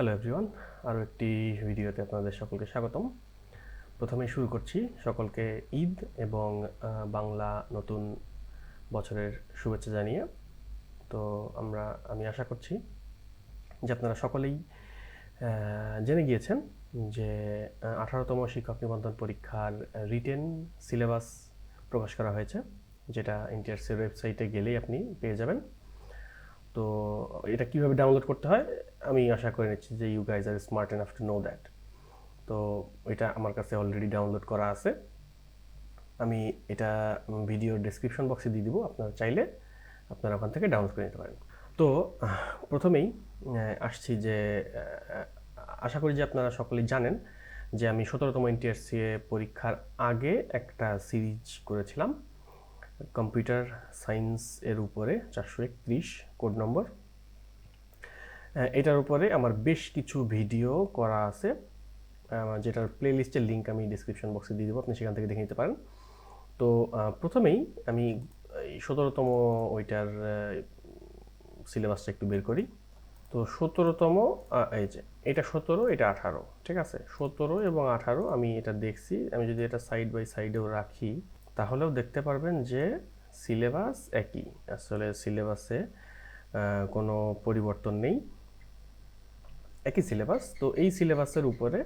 Hello everyone আরও একটি ভিডিওতে আপনাদের সকলকে স্বাগতম। প্রথমেই শুরু করছি সকলকে ঈদ এবং বাংলা নতুন বছরের শুভেচ্ছা জানিয়ে। তো আমরা, আমি আশা করছি যে আপনারা সকলেই জেনে গিয়েছেন যে আঠারোতম শিক্ষক নিবন্ধন পরীক্ষার রিটেন সিলেবাস প্রকাশ করা হয়েছে, যেটা এনটিআরসির ওয়েবসাইটে গেলেই আপনি পেয়ে যাবেন। তো এটা কীভাবে ডাউনলোড করতে হয়? আমি আশা করে নিচ্ছি যে you guys are smart enough to know that তো এটা আমার কাছে অলরেডি ডাউনলোড করা আছে। আমি এটা ভিডিও ডেসক্রিপশন বক্সে দিয়ে দিব, আপনারা চাইলে আপনারা ওখান থেকে ডাউনলোড করে নিতে পারেন। তো প্রথমেই আসছি যে আশা করি যে আপনারা সকলেই জানেন যে আমি সতেরোতম এনটিআরসিএ পরীক্ষার আগে একটা সিরিজ করেছিলাম। কম্পিউটার সায়েন্স এর উপরে চারশো একত্রিশ কোড নম্বর। এটার উপরে আমার বেশ কিছু ভিডিও করা আছে। যেটার প্লেলিস্টের লিঙ্ক আমি ডিসক্রিপশন বক্সে দিয়ে দেবো, আপনি সেখান থেকে দেখে নিতে পারেন। তো প্রথমেই আমি সতেরোতম ওইটার সিলেবাসটা একটু বের করি। তো সতেরোতম এই যে এটা সতেরো, এটা আঠারো, ঠিক আছে? সতেরো এবং আঠারো আমি এটা দেখছি। আমি যদি এটা সাইড বাই সাইডেও রাখি তাহলেও দেখতে পারবেন যে সিলেবাস একই। আসলে সিলেবাসে কোনো পরিবর্তন নেই। একই সিলেবাস। তো এই সিলেবাসের উপরে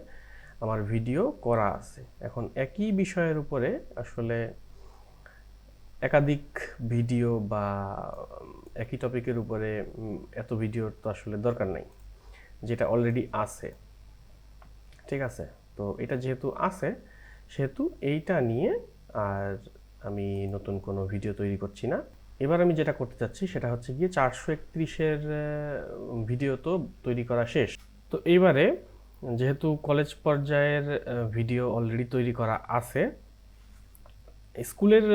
আমার ভিডিও করা আছে। এখন একই বিষয়ের উপরে আসলে একাধিক ভিডিও বা একই টপিকের উপরে এত ভিডিওর তো আসলে দরকার নাই, যেটা অলরেডি আছে। ঠিক আছে? তো এটা যেহেতু আছে, সেহেতু এইটা নিয়ে আর আমি নতুন কোনো ভিডিও তৈরি করছি না। এবার আমি যেটা করতে চাচ্ছি সেটা হচ্ছে গিয়ে চারশো একত্রিশের ভিডিও তো তৈরি করা শেষ। তো এইবারে যেহেতু কলেজ পর্যায়ের ভিডিও অলরেডি তৈরি করা আছে, স্কুলের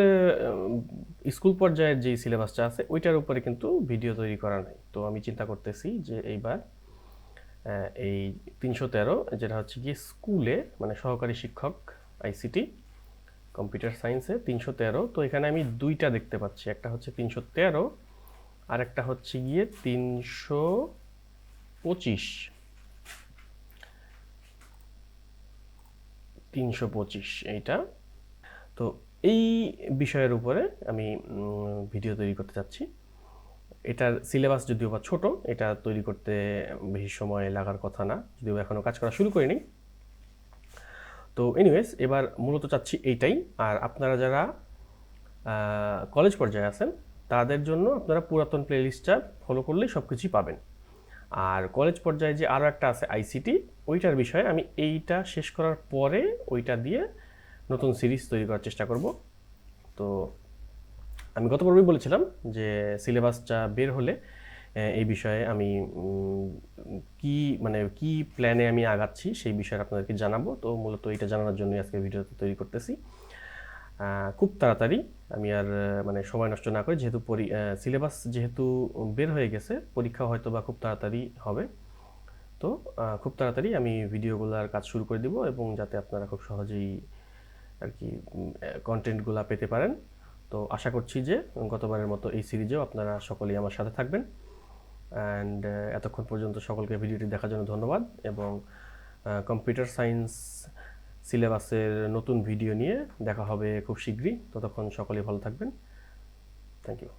স্কুল পর্যায়ের যে সিলেবাসটা আছে ওইটার উপরে কিন্তু ভিডিও তৈরি করা নাই। তো আমি চিন্তা করতেছি যে এইবার এই তিনশো তেরো, যেটা হচ্ছে গিয়ে স্কুলে মানে সহকারী শিক্ষক, আইসিটি কম্পিউটার সায়েন্সে তিনশো তেরো। তো এখানে আমি দুইটা দেখতে পাচ্ছি। একটা হচ্ছে তিনশো তেরো, আর একটা হচ্ছে গিয়ে তিনশো পঁচিশ। তিনশো পঁচিশ এইটা। তো এই বিষয়ের উপরে আমি ভিডিও তৈরি করতে চাচ্ছি। এটার সিলেবাস যদিও বা ছোট, এটা তৈরি করতে বেশি সময় লাগার কথা না। যদিও এখনও কাজ করা শুরু করিনি। তো এনিওয়েজ এবার মূলত চাচ্ছি এইটাই। আর আপনারা যারা কলেজ পর্যায়ে আছেন, তাদের জন্য আপনারা পুরাতন প্লেলিস্টটা ফলো করলেই সব কিছুই পাবেন। আর কলেজ পর্যায়ে যে আরও একটা আছে আইসিটি ওইটার বিষয়ে আমি এইটা শেষ করার পরে ওইটা দিয়ে নতুন সিরিজ তৈরি করার চেষ্টা করব। তো আমি গত পর্বেই বলেছিলাম যে সিলেবাসটা বের হলে এই বিষয়ে আমি কি মানে কি প্ল্যানে আমি আগাচ্ছি সেই বিষয়ে আপনাদেরকে জানাব। তো মূলত এটা জানানোর জন্যই আজকে ভিডিওটা তৈরি করতেছি। খুব তাড়াতাড়ি আমি আর মানে সময় নষ্ট না করে যেহেতু সিলেবাস যেহেতু বের হয়ে গেছে পরীক্ষা হয়তো বা খুব তাড়াতাড়ি হবে। তো খুব তাড়াতাড়ি আমি ভিডিওগুলোর কাজ শুরু করে দিব এবং যাতে আপনারা খুব সহজেই আর কি কন্টেন্টগুলো পেতে পারেন। তো আশা করছি যে গতবারের মতো এই সিরিজেও আপনারা সকলেই আমার সাথে থাকবেন। অ্যান্ড এতক্ষণ পর্যন্ত সকলকে ভিডিওটি দেখার জন্য ধন্যবাদ এবং কম্পিউটার সায়েন্স সিলেবাসের নতুন ভিডিও নিয়ে দেখা হবে খুব শীঘ্রই। ততক্ষণ সকলেই ভালো থাকবেন। Thank you